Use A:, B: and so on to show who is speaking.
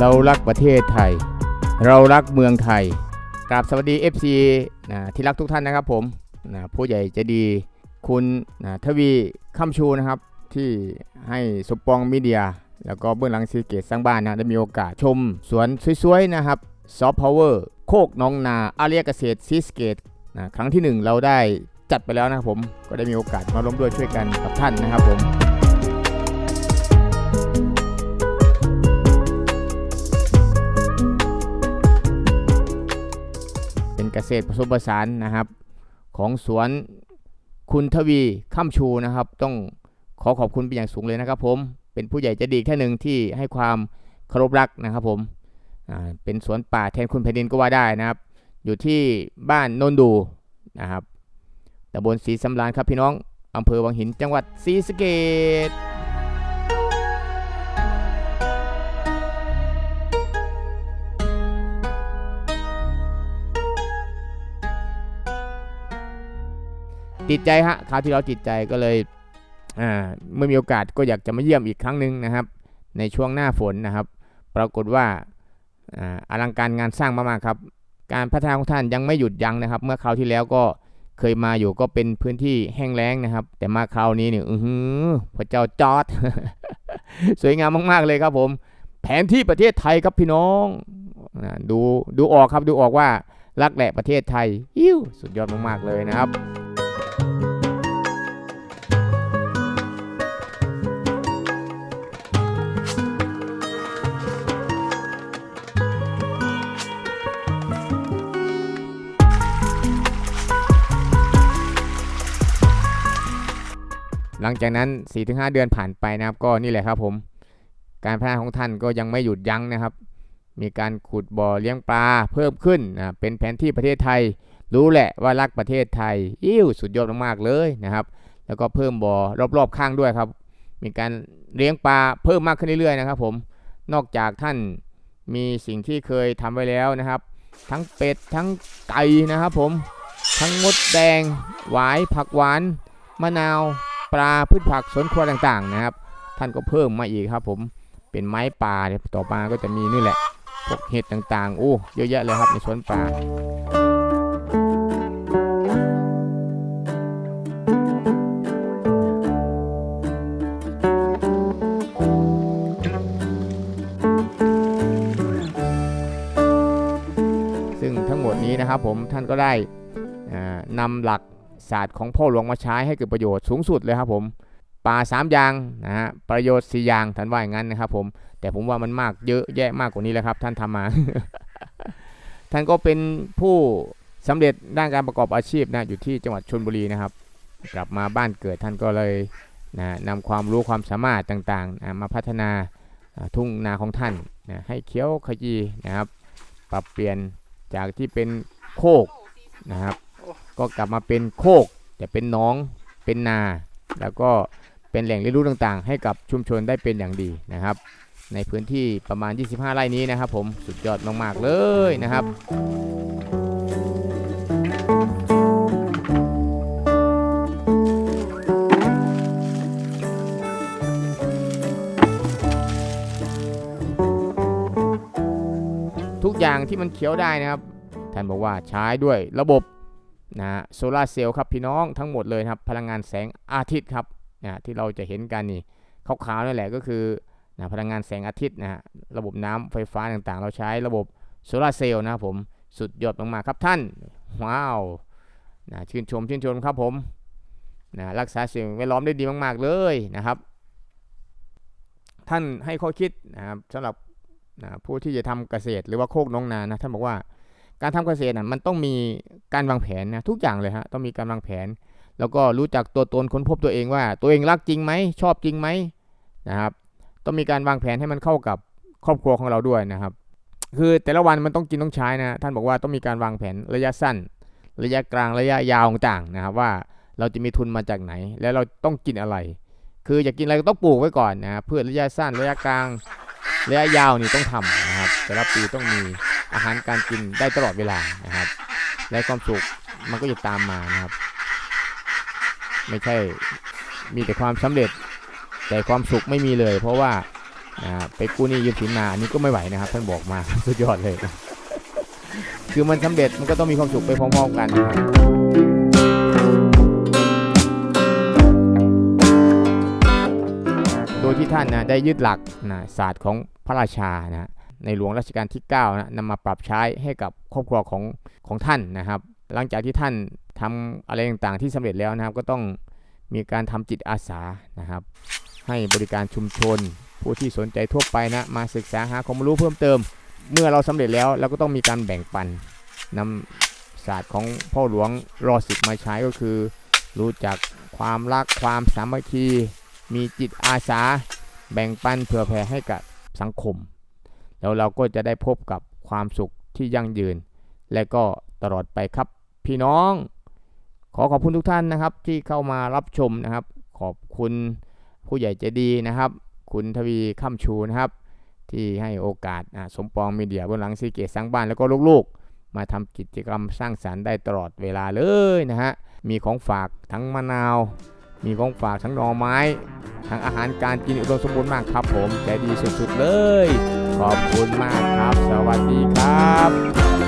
A: เรารักประเทศไทย เรารักเมืองไทยกราบสวัสดี FC นะที่รักทุกท่านนะครับผมนะผู้ใหญ่ใจะดีคุณนะทวีคำชูนะครับ ที่ให้สปองมีเดีย แล้วก็เบื้องหลังซีเกตสร้างบ้านนะได้มีโอกาสชมสวนสวยๆนะครับซอฟต์พาวเวอร์โคกน้องนาอาเรียเกษตรซีสเกตนะครั้งที่หนึ่งเราได้จัดไปแล้วนะครับผมก็ได้มีโอกาสมาร่วมด้วยช่วยกันกับท่านนะครับผม เกษตรผสมผสานนะครับ ของสวนคุณทวีข้ามชูนะครับ ต้องขอขอบคุณเป็นอย่างสูงเลยนะครับ ผมเป็นผู้ใหญ่ใจดีอีกท่หนึ่งที่ให้ความเคารพรักนะครับผมเป็นสวนป่าแทนคุณแผ่นดินก็ว่าได้นะครับ อยู่ที่บ้านโนนดูนะครับตำบลศรีสำราญครับพี่น้องอำเภอวังหินจังหวัดศรีสะเกษ ติดใจฮะคราวที่เราติดใจก็เลยอ่าเมื่อมีโอกาสก็อยากจะมาเยี่ยมอีกครั้งหนึ่งนะครับ ในช่วงหน้าฝนนะครับ ปรากฏว่าอ่าอลังการงานสร้างมากๆครับ การพัฒนาของท่านยังไม่หยุดยั้งนะครับ เมื่อคราวที่แล้วก็เคยมาอยู่ก็เป็นพื้นที่แห้งแล้งนะครับ แต่มาคราวนี้เนี่ยอือหือพระเจ้าจอด สวยงามมากๆเลยครับผม แผนที่ประเทศไทยครับพี่น้องดูดูออกครับดูออกว่ารักแหละประเทศไทยอิ้วสุดยอดมากๆเลยนะครับ หลังจากนั้น 4-5 เดือนผ่านไปนะครับ ก็นี่แหละครับผม การพัฒนาของท่านก็ยังไม่หยุดยั้งนะครับ มีการขุดบ่อเลี้ยงปลาเพิ่มขึ้นนะเป็นแผนที่ประเทศไทย รู้แหละว่ารักประเทศไทย อิ่วสุดยอดมากๆเลยนะครับ แล้วก็เพิ่มบ่อรอบๆข้างด้วยครับ มีการเลี้ยงปลาเพิ่มมากขึ้นเรื่อยๆนะครับ ผม นอกจากท่านมีสิ่งที่เคยทำไว้แล้วนะครับ ทั้งเป็ดทั้งไก่นะครับผม ทั้งมดแดง หวายผักหวาน มะนาว ปลาพืชผักสวนครัวต่างๆนะครับ ท่านก็เพิ่มมาอีกครับ ผมเป็นไม้ป่าเนี่ยต่อมาก็จะมีนี่แหละพวกเห็ดต่างๆ โอ้เยอะแยะเลยครับในสวนป่าซึ่งทั้งหมดนี้นะครับผมท่านก็ได้นำหลัก ศาสตร์ของพ่อหลวงมาใช้ให้เกิดประโยชน์สูงสุดเลยครับผมป่าสามอย่างนะฮะประโยชน์สี่อย่างท่านว่าอย่างนั้นนะครับผมแต่ผมว่ามันมากเยอะแยะมากกว่านี้แล้วครับ ท่านทำมา ท่านก็เป็นผู้สำเร็จด้านการประกอบอาชีพนะอยู่ที่จังหวัดชลบุรีนะครับ กลับมาบ้านเกิดท่านก็เลยนะนำความรู้ความสามารถต่างๆนะมาพัฒนาทุ่งนาของท่านนะให้เขี้ยวขจีนะครับ ปรับเปลี่ยนจากที่เป็นโคกนะครับ ก็กลับมาเป็นโคกแต่เป็นหน้องเป็นนา แล้วก็เป็นแหล่งเรียนรู้ต่างๆ ให้กับชุมชนได้เป็นอย่างดีนะครับ ในพื้นที่ประมาณ 25 ไร่นี้นะครับ ผมสุดยอดมากๆเลยนะครับทุกอย่างที่มันเขียวได้นะครับ ท่านบอกว่าใช้ด้วยระบบ นะโซลาร์เซลล์ครับพี่น้องทั้งหมดเลยครับพลังงานแสงอาทิตย์ครับนะที่เราจะเห็นกันนี่ขาวๆนั่นแหละก็คือนะพลังงานแสงอาทิตย์นะฮะระบบน้ำไฟฟ้าต่างๆ เราใช้ระบบโซลาร์เซลล์นะผมสุดยอดมากๆครับท่าน ว้าวนะชื่นชมชื่นชมครับผมนะรักษาสิ่งแวดล้อมได้ดีมาก ๆเลยนะครับ ท่านให้ข้อคิดนะครับสำหรับนะผู้ที่จะทำเกษตรหรือว่าโคกน้องนานะท่านบอกว่า การทำเกษตรน่ะมันต้องมีการวางแผนนะทุกอย่างเลยฮะต้องมีการวางแผน แล้วก็รู้จักตัวตนค้นพบตัวเองว่า ตัวเองรักจริงไหมชอบจริงไหมนะครับต้องมีการวางแผนให้มันเข้ากับครอบครัวของเราด้วยนะครับ คือแต่ละวันมันต้องกินต้องใช้นะท่านบอกว่าต้องมีการวางแผนระยะสั้น ระยะกลางระยะยาวต่างๆนะครับว่าเราจะมีทุนมาจากไหน แล้วเราต้องกินอะไร คืออยากกินอะไรก็ต้องปลูกไว้ก่อนนะครับเพื่อระยะสั้นระยะกลางระยะยาวนี่ต้องทำนะครับแต่ละปีต้องมี อาหารการกินได้ตลอดเวลานะครับ และความสุขมันก็จะตามมานะครับ ไม่ใช่มีแต่ความสำเร็จ แต่ความสุขไม่มีเลย เพราะว่าไปกู้นี้ยืมสินมาอันนี้ก็ไม่ไหวนะครับ ท่านบอกมาสุดยอดเลย คือมันสำเร็จมันก็ต้องมีความสุขไปพร้อมๆกันโดยที่ท่านนะได้ยึดหลักนะศาสตร์ของพระราชานะ ในหลวงรัชกาลที่9นะนำมาปรับใช้ให้กับครอบครัวของของท่านนะครับ หลังจากที่ท่านทำอะไรต่างๆที่สำเร็จแล้วนะครับ ก็ต้องมีการทำจิตอาสานะครับ ให้บริการชุมชน ผู้ที่สนใจทั่วไปนะมาศึกษาหาความรู้เพิ่มเติม เมื่อเราสำเร็จแล้วเราก็ต้องมีการแบ่งปันนำศาสตร์ของพ่อหลวงรอสิบมาใช้ก็คือ รู้จักความรักความสามัคคี มีจิตอาสา แบ่งปันเผื่อแผ่ให้กับสังคม แล้วเราก็จะได้พบกับความสุขที่ยั่งยืน และก็ตลอดไปครับ พี่น้อง ขอขอบคุณทุกท่านนะครับ ที่เข้ามารับชมนะครับ ขอบคุณผู้ใหญ่ใจดีนะครับ คุณทวีข้ามชูนะครับ ที่ให้โอกาสสมปองมีเดียบนหลังซีเกตสร้างบ้านแล้วก็ลูกๆ มาทำกิจกรรมสร้างสารรค์ได้ตลอดเวลาเลยนะฮะมีของฝากทั้งมะนาว มีของฝากทั้งหน่อไม้ ทั้งอาหารการกินอุดมสมบูรณ์มากครับผมใจดีสุดๆเลย ขอบคุณมากครับ สวัสดีครับ